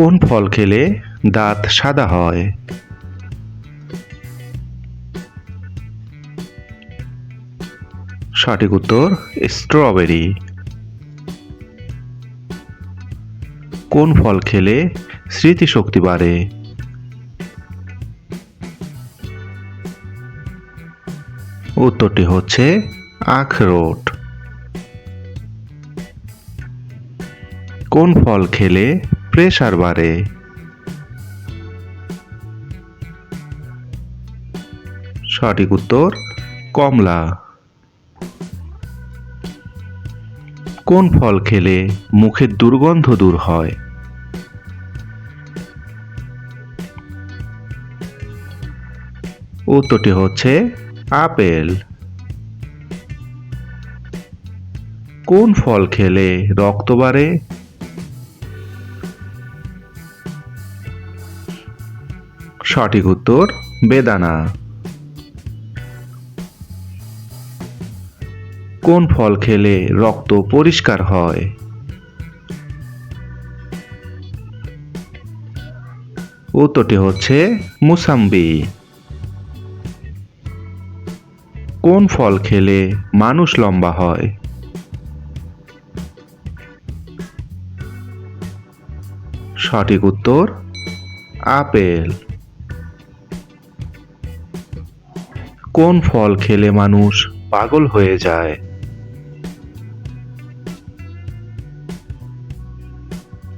কোন ফল খেলে দাঁত সাদা হয়? সঠিক উত্তর, স্ট্রবেরি। কোন ফল খেলে স্মৃতিশক্তি বাড়ে? উত্তরটি হচ্ছে আখরোট। কোন ফল খেলে প্রেসার বাড়ে। সঠিক উত্তর, কমলা। কোন ফল খেলে মুখের দুর্গন্ধ দূর হয়? উত্তরটি হচ্ছে আপেল। কোন ফল খেলে রক্ত বাড়ে? সঠিক উত্তর, বেদানা। কোন ফল খেলে রক্ত পরিষ্কার হয়? উত্তরটি হচ্ছে মুসাম্বি। কোন ফল খেলে মানুষ লম্বা হয়? সঠিক উত্তর, আপেল। কোন ফল খেলে মানুষ পাগল হয়ে যায়?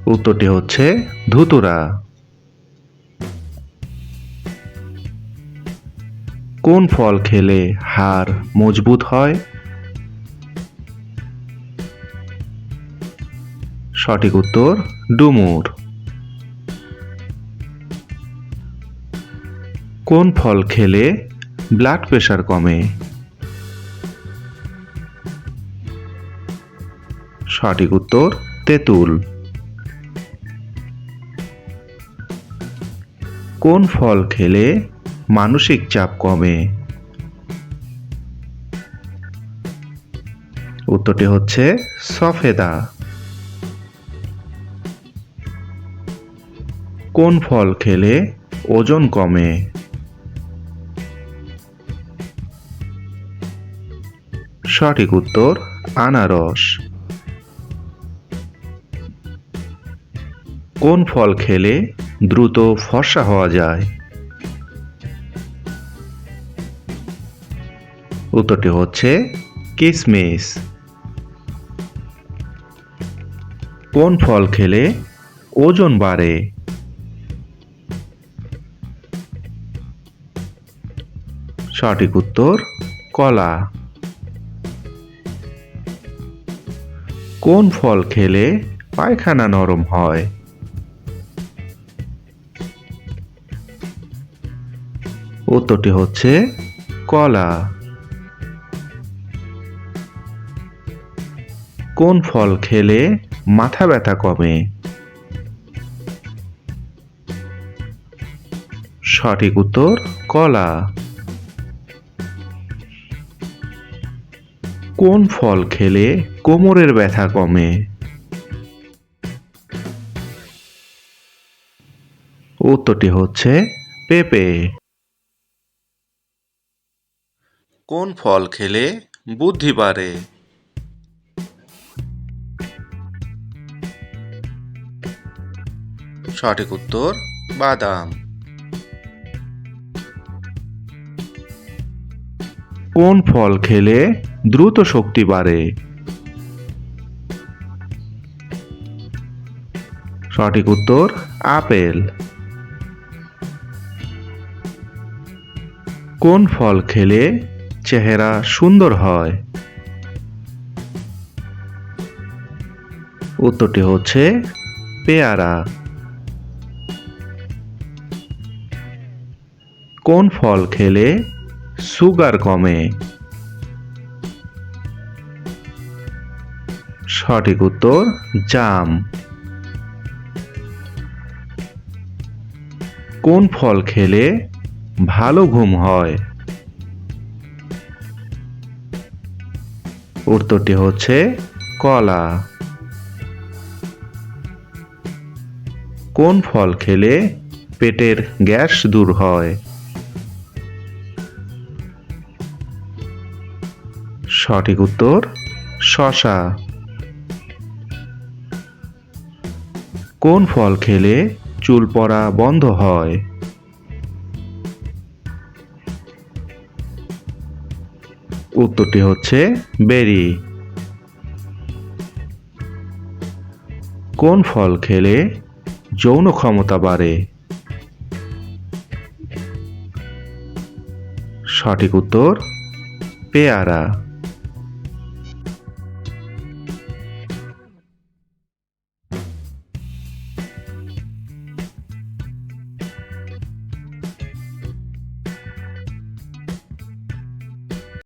উত্তরটি হচ্ছে ধুতুরা। কোন ফল খেলে হাড় মজবুত হয়? সঠিক উত্তর, ডুমুর। কোন ফল খেলে ব্লাড প্রেশার কমে। সঠিক উত্তর, তেঁতুল। কোন ফল খেলে মানসিক চাপ কমে? উত্তরটি হচ্ছে সফেদা। কোন ফল খেলে ওজন কমে? সঠিক উত্তর, আনারস। কোন ফল খেলে দ্রুত ফর্সা হওয়া যায়? উত্তরটি হচ্ছে কিসমিস। কোন ফল খেলে ওজন বাড়ে? সঠিক উত্তর, কলা। কোন ফল খেলে পায়খানা নরম হয়? উত্তরটি হচ্ছে কলা। কোন ফল খেলে মাথা ব্যথা কমে? সঠিক উত্তর, কলা। কোন ফল খেলে কোমরের ব্যথা কমে। উত্তরটি হচ্ছে পেঁপে। কোন ফল খেলে বুদ্ধি বাড়ে? সঠিক উত্তর বাদাম। কোন ফল খেলে দ্রুত শক্তি বাড়ে? সঠিক উত্তর, আপেল। কোন ফল খেলে চেহারা সুন্দর হয়? উত্তরটি হচ্ছে পেয়ারা। কোন ফল খেলে সুগার কমে? সঠিক উত্তর, জাম। কোন ফল খেলে ভালো ঘুম হয়? উত্তরটি হচ্ছে কলা। কোন ফল খেলে পেটের গ্যাস দূর হয়? সঠিক উত্তর, শশা। কোন ফল খেলে চুল পড়া বন্ধ হয়। উত্তরটি হচ্ছে বেরি। কোন ফল খেলে যৌন ক্ষমতা বাড়ে? সঠিক উত্তর, পেয়ারা।